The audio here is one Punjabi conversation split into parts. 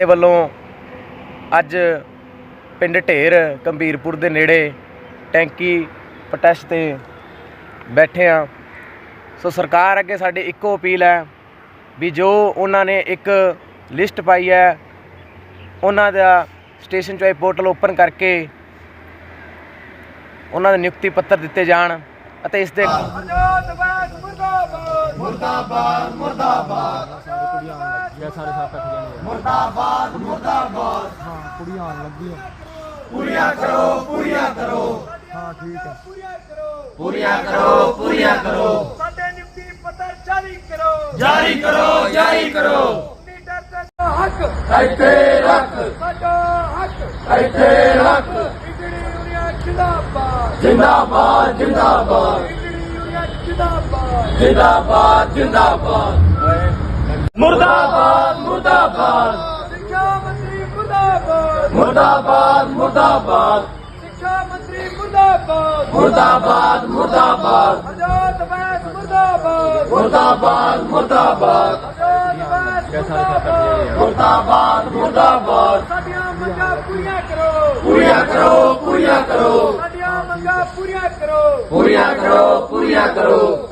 ਦੇ ਵੱਲੋਂ ਅੱਜ ਪਿੰਡ ਢੇਰ ਗੰਭੀਰਪੁਰ ਦੇ ਨੇੜੇ ਟੈਂਕੀ ਪ੍ਰੋਟੈਸਟ ਤੇ ਬੈਠੇ ਆ ਸੋ ਸਰਕਾਰ ਅੱਗੇ ਸਾਡੀ ਇੱਕੋ ਅਪੀਲ ਹੈ ਵੀ ਜੋ ਉਹਨਾਂ ਨੇ ਇੱਕ ਲਿਸਟ ਪਾਈ ਹੈ, ਉਹਨਾਂ ਦਾ ਸਟੇਸ਼ਨ ਚੋਏ ਪੋਰਟਲ ਓਪਨ ਕਰਕੇ ਉਹਨਾਂ ਦੇ ਨਿਯੁਕਤੀ ਪੱਤਰ ਦਿੱਤੇ ਜਾਣ ਅਤੇ ਇਸ ਦੇ ਮੁਰਦਾਬਾਦ ਮੁਰਦਾਬਾਦ ਮੁਰਦਾਬਾਦ ਮੁਰਦਾਬਾਦ। ਇਹ ਸਾਰੇ ਸਾਥ ਇਕੱਠੇ ਜਾਣੇ ਮੁਰਦਾਬਾਦ ਮੁਰਦਾਬਾਦ। ਹਾਂ ਕੁੜੀਆਂ ਆਉਣ ਲੱਗੀਆਂ। ਪੂਰੀਆਂ ਕਰੋ ਪੂਰੀਆਂ ਕਰੋ। ਹਾਂ ਠੀਕ ਹੈ। ਪੂਰੀਆਂ ਕਰੋ ਪੂਰੀਆਂ ਕਰੋ ਪੂਰੀਆਂ ਕਰੋ। ਸਾਡੇ ਨਿਯੁਕਤੀ ਪੱਤਰ ਜਾਰੀ ਕਰੋ। ਜਾਰੀ ਕਰੋ ਜਾਰੀ ਕਰੋ। ਲੀਡਰ ਦਾ ਹੱਕ ਇੱਥੇ ਰੱਖ। ਸਾਡਾ ਹੱਕ। ਇੱਥੇ ਰੱਖ। ਬਿਜਲੀ ਯੂਨੀਅਨ ਜਿੰਦਾਬਾਦ। ਜਿੰਦਾਬਾਦ ਜਿੰਦਾਬਾਦ। ਬਿਜਲੀ ਯੂਨੀਅਨ ਜਿੰਦਾਬਾਦ। ਜਿੰਦਾਬਾਦ ਜਿੰਦਾਬਾਦ। ਮੁਰਦਾਬਾਦ ਮੁਰਦਾਬਾਦ। ਸਿੱਖਿਆ ਮੰਤਰੀ ਮੁਰਦਾਬਾਦ। ਮੁਰਦਾਬਾਦ ਮੁਰਦਾਬਾਦ। ਸਿੱਖਿਆ ਮੰਤਰੀ ਮੁਰਦਾਬਾਦ। ਮੁਰਦਾਬਾਦ ਮੁਰਦਾਬਾਦ। ਆਜ਼ਾਦ ਬੈਸ ਮੁਰਦਾਬਾਦ। ਮੁਰਦਾਬਾਦ ਮੁਰਦਾਬਾਦ। ਮੁਰਦਾਬਾਦ ਮੁਰਦਾਬਾਦ। ਸਾਡੀਆਂ ਮੰਗਾਂ ਪੂਰੀਆਂ ਕਰੋ। ਪੂਰੀਆਂ ਕਰੋ ਪੂਰੀਆਂ ਕਰੋ। ਸਾਡੀਆਂ ਮੰਗਾਂ ਪੂਰੀਆਂ ਕਰੋ। ਪੂਰੀਆਂ ਕਰੋ ਪੂਰੀਆਂ ਕਰੋ।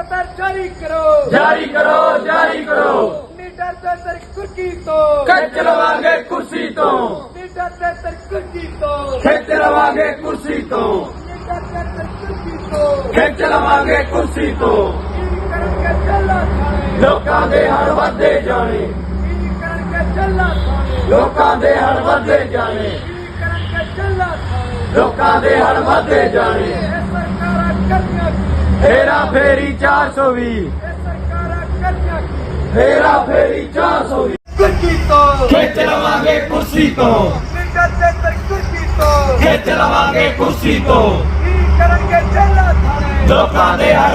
ਪੱਤਰ ਜਾਰੀ ਕਰੋ। ਜਾਰੀ ਕਰੋ ਜਾਰੀ ਕਰੋ। ਲੀਡਰ ਤੇ ਤਰ ਕੁਰਕੀ ਤੋਂ। ਖਿੱਚ ਲਵਾਂਗੇ ਕੁਰਸੀ ਤੋਂ। ਲੀਡਰ ਤੇ ਤਰ ਕੁਰਕੀ ਤੋਂ। ਖਿੱਚ ਲਵਾਂਗੇ ਕੁਰਸੀ ਤੋਂ। ਲੀਡਰ ਤੇ ਤਰ ਕੁਰਕੀ ਤੋਂ। ਖਿੱਚ ਲਵਾਂਗੇ ਕੁਰਸੀ ਤੋਂ। ਕੀ ਕਰਨਗੇ ਚੱਲਾ ਖਾਣੇ? ਲੋਕਾਂ ਦੇ ਹੜ ਵੱਧਦੇ ਜਾਣੇ। ਕੀ ਕਰਨਗੇ ਚੱਲਾ ਖਾਣੇ? ਲੋਕਾਂ ਦੇ ਹੜ ਵੱਧਦੇ ਜਾਣੇ। ਕੀ ਕਰਨਗੇ ਚੱਲਾ ਖਾਣੇ? ਲੋਕਾਂ ਦੇ ਹੜ ਵੱਧਦੇ ਜਾਣੇ ਇਹ ਸਰਕਾਰਾਂ ਕਰਨੀਆਂ ਕੀ ਫੇਰਾ ਫੇਰੀ 420 ਇਹ ਸਰਕਾਰਾਂ ਕਰਨੀਆਂ ਕੀ ਫੇਰਾ ਫੇਰੀ 420 ਕੁਰਕੀ ਤੋਂ। ਖਿੱਚ ਲਵਾਂਗੇ ਕੁਰਸੀ ਤੋਂ। ਲੀਡਰ ਤੇ ਤਰ ਕੁਰਕੀ ਤੋਂ। ਖਿੱਚ ਲਵਾਂਗੇ ਕੁਰਸੀ ਤੋਂ। ਕੀ ਕਰਨਗੇ ਚੱਲਾ ਖਾਣੇ ਲੋਕਾਂ ਦੇ ਹੜ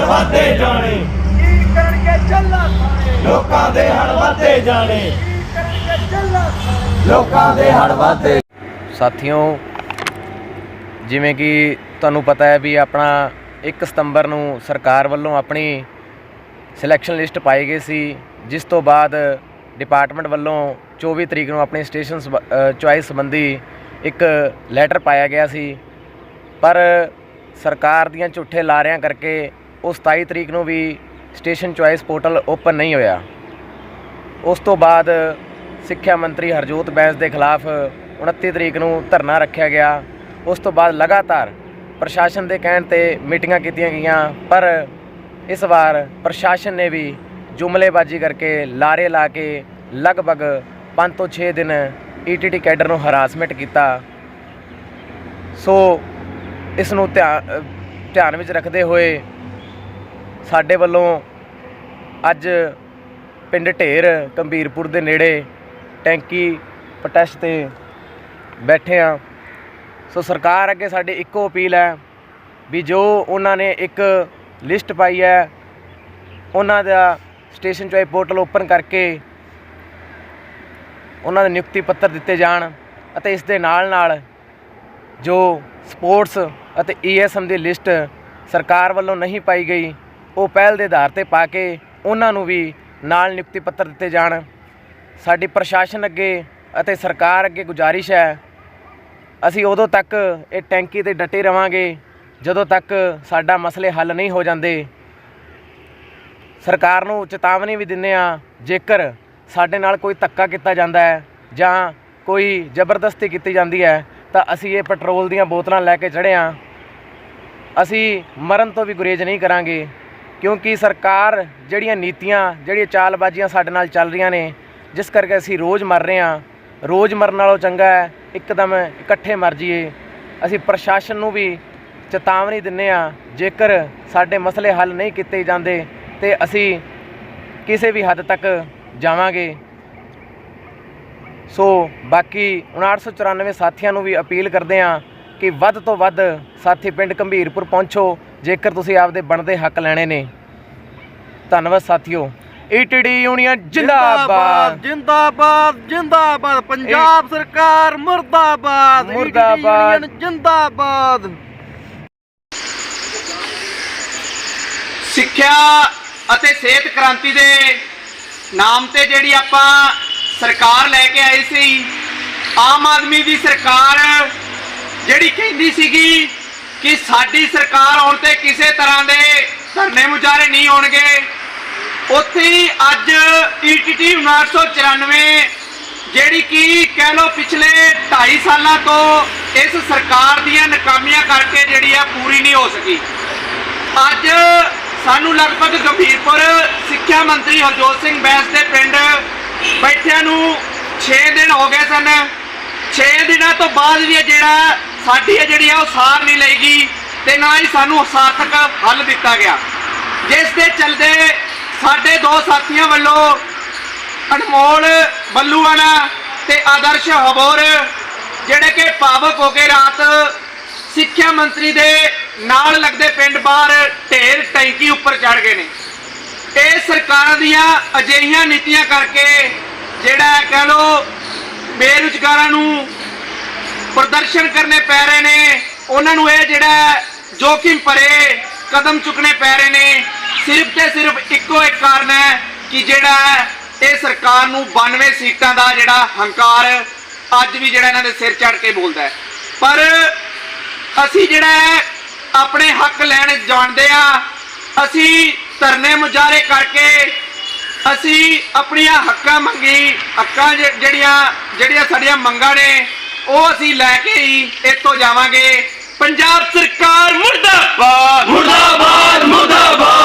ਜਾਣੇ। ਕੀ ਕਰਨਗੇ ਚੱਲਾ ਖਾਣੇ ਲੋਕਾਂ ਦੇ ਹੜ ਵੱਧਦੇ ਜਾਣੇ। ਕੀ ਕਰਨਗੇ ਚੱਲਾ ਖਾਣੇ ਲੋਕਾਂ ਦੇ ਹੜ ਵੱਧਦੇ। ਸਾਥੀਓ ਜਿਵੇਂ ਕਿ ਤੁਹਾਨੂੰ ਪਤਾ ਹੈ ਵੀ ਆਪਣਾ 1 ਸਤੰਬਰ ਨੂੰ ਸਰਕਾਰ ਵੱਲੋਂ ਆਪਣੀ ਸਿਲੈਕਸ਼ਨ ਲਿਸਟ ਪਾਈ ਗਈ ਸੀ, ਜਿਸ ਤੋਂ ਬਾਅਦ ਡਿਪਾਰਟਮੈਂਟ ਵੱਲੋਂ 24 ਤਰੀਕ ਨੂੰ ਆਪਣੀ ਸਟੇਸ਼ਨ ਚੁਆਇਸ ਸੰਬੰਧੀ ਇੱਕ ਲੈਟਰ ਪਾਇਆ ਗਿਆ ਸੀ। ਪਰ ਸਰਕਾਰ ਦੀਆਂ ਝੂਠੇ ਲਾਰਿਆਂ ਕਰਕੇ ਉਹ 27 ਤਰੀਕ ਨੂੰ ਵੀ ਸਟੇਸ਼ਨ ਚੁਆਇਸ ਪੋਰਟਲ ਓਪਨ ਨਹੀਂ ਹੋਇਆ। ਉਸ ਤੋਂ ਬਾਅਦ ਸਿੱਖਿਆ ਮੰਤਰੀ ਹਰਜੋਤ ਬੈਂਸ ਦੇ ਖਿਲਾਫ 29 ਤਰੀਕ ਨੂੰ ਧਰਨਾ ਰੱਖਿਆ ਗਿਆ। ਉਸ ਤੋਂ ਬਾਅਦ ਲਗਾਤਾਰ ਪ੍ਰਸ਼ਾਸਨ ਦੇ ਕਹਿਣ ਤੇ ਮੀਟਿੰਗਾਂ ਕੀਤੀਆਂ ਗਈਆਂ, ਪਰ ਇਸ ਵਾਰ ਪ੍ਰਸ਼ਾਸਨ ਨੇ ਵੀ ਜੁਮਲੇਬਾਜ਼ੀ ਕਰਕੇ ਲਾਰੇ ਲਾ ਕੇ ਲਗਭਗ 5 ਤੋਂ 6 ਦਿਨ ਈਟੀਟੀ ਕੈਡਰ ਨੂੰ ਹਰਾਸਮੈਂਟ ਕੀਤਾ। ਸੋ ਇਸ ਨੂੰ ਧਿਆਨ ਧਿਆਨ ਵਿੱਚ ਰੱਖਦੇ ਹੋਏ ਸਾਡੇ ਵੱਲੋਂ ਅੱਜ ਪਿੰਡ ਢੇਰ ਗੰਭੀਰਪੁਰ ਦੇ ਨੇੜੇ ਟੈਂਕੀ ਪ੍ਰੋਟੈਸਟ ਤੇ ਬੈਠੇ ਆ। ਸੋ ਸਰਕਾਰ ਅੱਗੇ ਸਾਡੀ ਇੱਕੋ ਅਪੀਲ ਹੈ ਵੀ ਜੋ ਉਹਨਾਂ ਨੇ ਇੱਕ ਲਿਸਟ ਪਾਈ ਹੈ, ਉਹਨਾਂ ਦਾ ਸਟੇਸ਼ਨ ਚੋਏ ਪੋਰਟਲ ਓਪਨ ਕਰਕੇ ਉਹਨਾਂ ਦੇ ਨਿਯੁਕਤੀ ਪੱਤਰ ਦਿੱਤੇ ਜਾਣ ਅਤੇ ਇਸ ਦੇ ਨਾਲ ਨਾਲ ਜੋ ਸਪੋਰਟਸ ਅਤੇ ਈਐਸਐਮ ਦੀ ਲਿਸਟ ਸਰਕਾਰ ਵੱਲੋਂ ਨਹੀਂ ਪਾਈ ਗਈ, ਉਹ ਪਹਿਲ ਦੇ ਆਧਾਰ ਤੇ ਪਾ ਕੇ ਉਹਨਾਂ ਨੂੰ ਵੀ ਨਾਲ ਨਿਯੁਕਤੀ ਪੱਤਰ ਦਿੱਤੇ ਜਾਣ। ਸਾਡੀ ਪ੍ਰਸ਼ਾਸਨ ਅੱਗੇ ਅਤੇ ਸਰਕਾਰ ਅੱਗੇ ਗੁਜ਼ਾਰਿਸ਼ ਹੈ ਅਸੀਂ ਉਦੋਂ ਤੱਕ ਇਹ ਟੈਂਕੀ ਤੇ ਡਟੇ ਰਵਾਂਗੇ, ਜਦੋਂ ਤੱਕ ਸਾਡਾ ਮਸਲੇ ਹੱਲ ਨਹੀਂ ਹੋ ਜਾਂਦੇ। ਸਰਕਾਰ ਨੂੰ ਚੇਤਾਵਨੀ ਵੀ ਦਿੰਦੇ ਆ ਜੇਕਰ ਸਾਡੇ ਨਾਲ ਕੋਈ ਧੱਕਾ ਕੀਤਾ ਜਾਂਦਾ ਹੈ ਜਾਂ ਕੋਈ ਜ਼ਬਰਦਸਤੀ ਕੀਤੀ ਜਾਂਦੀ ਹੈ, ਤਾਂ ਅਸੀਂ ਇਹ ਪੈਟਰੋਲ ਦੀਆਂ ਬੋਤਲਾਂ ਲੈ ਕੇ ਚੜ੍ਹੇ ਹਾਂ। ਅਸੀਂ ਮਰਨ ਤੋਂ ਵੀ ਗੁਰੇਜ਼ ਨਹੀਂ ਕਰਾਂਗੇ, ਕਿਉਂਕਿ ਸਰਕਾਰ ਜਿਹੜੀਆਂ ਨੀਤੀਆਂ, ਜਿਹੜੀਆਂ ਚਾਲਬਾਜ਼ੀਆਂ ਸਾਡੇ ਨਾਲ ਚੱਲ ਰਹੀਆਂ ਨੇ, ਜਿਸ ਕਰਕੇ ਅਸੀਂ ਰੋਜ਼ ਮਰ ਰਹੇ ਹਾਂ। ਰੋਜ਼ ਮਰਨ ਨਾਲੋਂ ਚੰਗਾ ਹੈ ਇੱਕਦਮ ਇਕੱਠੇ ਮਰ ਜਾਈਏ। ਅਸੀਂ ਪ੍ਰਸ਼ਾਸਨ ਨੂੰ ਵੀ ਚੇਤਾਵਨੀ ਦਿੰਨੇ ਆ, ਜੇਕਰ ਸਾਡੇ ਮਸਲੇ ਹੱਲ ਨਹੀਂ ਕੀਤੇ ਜਾਂਦੇ, ਤੇ ਅਸੀਂ ਕਿਸੇ ਵੀ ਹੱਦ ਤੱਕ ਜਾਵਾਂਗੇ। ਸੋ ਬਾਕੀ 5994 ਸਾਥੀਆਂ ਨੂੰ ਵੀ ਅਪੀਲ ਕਰਦੇ ਆ ਕਿ ਵੱਧ ਤੋਂ ਵੱਧ ਸਾਥੀ ਪਿੰਡ ਗੰਭੀਰਪੁਰ ਪਹੁੰਚੋ, ਜੇਕਰ ਤੁਸੀਂ ਆਪਦੇ ਬਣਦੇ ਹੱਕ ਲੈਣੇ ਨੇ। ਧੰਨਵਾਦ ਸਾਥੀਓ। ਈਟੀਡੀ ਯੂਨੀਅਨ ਜਿੰਦਾਬਾਦ ਜਿੰਦਾਬਾਦ। ਜਿੰਦਾਬਾਦ ਪੰਜਾਬ ਸਰਕਾਰ ਮੁਰਦਾਬਾਦ ਮੁਰਦਾਬਾਦ। ਜਿੰਦਾਬਾਦ। ਸਿੱਖਿਆ ਅਤੇ ਸਿਹਤ ਕ੍ਰਾਂਤੀ ਦੇ ਨਾਮ ਤੇ ਜਿਹੜੀ ਆਪਾਂ ਸਰਕਾਰ ਲੈ ਕੇ ਆਏ ਸੀ ਆਮ ਆਦਮੀ ਦੀ ਸਰਕਾਰ ਜਿਹੜੀ ਕਹਿੰਦੀ ਸੀਗੀ ਕਿ ਸਾਡੀ ਸਰਕਾਰ ਆਉਣ ਤੇ ਕਿਸੇ ਤਰ੍ਹਾਂ ਦੇ ਧਰਨੇ ਮੁਜ਼ਾਹਰੇ ਨਹੀਂ ਹੋਣਗੇ। ਉੱਥੇ ਹੀ ਅੱਜ E ਈਟੀਟੀ 994 ਜਿਹੜੀ ਕਿ ਕਹਿ ਲੋ ਪਿਛਲੇ 2.5 ਸਾਲਾਂ ਤੋਂ ਇਸ ਸਰਕਾਰ ਦੀਆਂ ਨਾਕਾਮੀਆਂ ਕਰਕੇ ਜਿਹੜੀ ਆ ਪੂਰੀ ਨਹੀਂ ਹੋ ਸਕੀ। ਅੱਜ ਸਾਨੂੰ ਲਗਭਗ ਗੰਭੀਰਪੁਰ ਸਿੱਖਿਆ ਮੰਤਰੀ ਹਰਜੋਤ ਸਿੰਘ ਬੈਂਸ ਦੇ ਪਿੰਡ ਬੈਠਿਆਂ ਨੂੰ 6 ਦਿਨ ਹੋ ਗਏ ਸਨ। 6 ਦਿਨਾਂ ਤੋਂ ਬਾਅਦ ਵੀ ਇਹ ਜਿਹੜਾ ਸਾਡੀ ਇਹ ਜਿਹੜੀ ਆ ਉਹ ਸਾਰ ਨਹੀਂ ਲਈਗੀ ਤੇ ਨਾ ਹੀ ਸਾਨੂੰ ਸਾਰਥਕ ਹੱਲ ਦਿੱਤਾ ਗਿਆ। ਜਿਸ ਦੇ ਚਲਦੇ ਸਾਡੇ ਦੋ ਸਾਥੀਆਂ ਵੱਲੋਂ ਅਨਮੋਲ ਬੱਲੂਆਣਾ ਤੇ ਆਦਰਸ਼ ਹਬੋਰ, ਜਿਹੜੇ ਕਿ ਭਾਵਕ ਹੋ ਕੇ ਰਾਤ ਸਿੱਖਿਆ ਮੰਤਰੀ ਦੇ ਨਾਲ ਲੱਗਦੇ ਪਿੰਡ ਬਾਹਰ ਢੇਰ ਟੈਂਕੀ ਉੱਪਰ ਚੜ ਗਏ ਨੇ। ਇਹ ਸਰਕਾਰਾਂ ਦੀਆਂ ਅਜਿਹੀਆਂ ਨੀਤੀਆਂ ਕਰਕੇ ਜਿਹੜਾ ਕਹਿ ਲੋ ਬੇਰੁਜ਼ਗਾਰਾਂ ਨੂੰ ਪ੍ਰਦਰਸ਼ਨ ਕਰਨੇ ਪੈ ਰਹੇ ਨੇ, ਉਹਨਾਂ ਨੂੰ ਇਹ ਜਿਹੜਾ ਜੋਖਿਮ ਭਰੇ ਕਦਮ ਚੁੱਕਣੇ ਪੈ ਰਹੇ ਨੇ। ਸਿਰਫ ਤੇ ਸਿਰਫ ਇੱਕੋ ਇੱਕ ਕਾਰਨ ਹੈ ਕਿ ਜਿਹੜਾ ਇਹ ਸਰਕਾਰ ਨੂੰ 92 ਸੀਟਾਂ ਦਾ ਜਿਹੜਾ ਹੰਕਾਰ ਅੱਜ ਵੀ ਜਿਹੜਾ ਇਹਨਾਂ ਦੇ ਸਿਰ ਚੜ ਕੇ ਬੋਲਦਾ ਪਰ ਅਸੀਂ ਜਿਹੜਾ ਹੈ, ਆਪਣੇ ਹੱਕ ਲੈਣ ਜਾਣਦੇ ਆ ਅਸੀਂ ਧਰਨੇ ਮੁਜ਼ਾਹਰੇ ਕਰਕੇ ਅਸੀਂ ਆਪਣੀਆਂ ਹੱਕਾਂ ਮੰਗੀ, ਹੱਕਾਂ ਜਿਹੜੀਆਂ ਜਿਹੜੀਆਂ ਸਾਡੀਆਂ ਮੰਗਾਂ ਨੇ, ਉਹ ਅਸੀਂ ਲੈ ਕੇ ਹੀ ਇੱਥੋਂ ਜਾਵਾਂਗੇ। ਪੰਜਾਬ ਸਰਕਾਰ ਮੁਰਦਾਬਾਦ! ਮੁਰਦਾਬਾਦ ਮੁਰਦਾਬਾਦ!